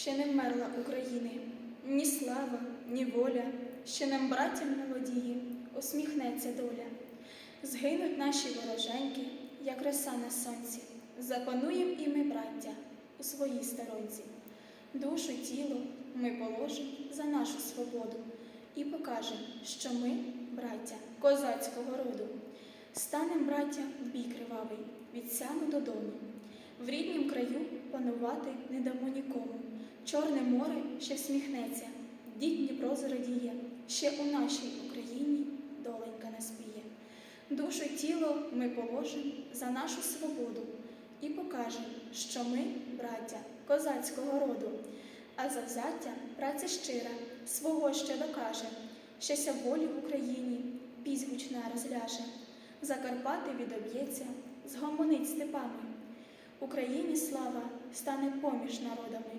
ще не вмерла України, ні слава, ні воля, ще нам, братям молодії, усміхнеться доля. Згинуть наші вороженьки, як роса на сонці, запануєм і ми, браття, у своїй сторонці. Душу, тіло ми положим за нашу свободу і покажем, що ми, браття, козацького роду. Станем, браття, в бій кривавий, від сяну до дону. В ріднім краю панувати не дамо нікому. Чорне море ще всміхнеться, дід Дніпро зрадіє, ще у нашій Україні доленька не спіє. Душу тіло ми положим за нашу свободу і покажем, що ми, браття, козацького роду. А завзяття праця щира свого ще докаже, щастя волі в Україні пісь гучна розляже, Закарпати відоб'ється, згомонить степами. Україні слава стане поміж народами.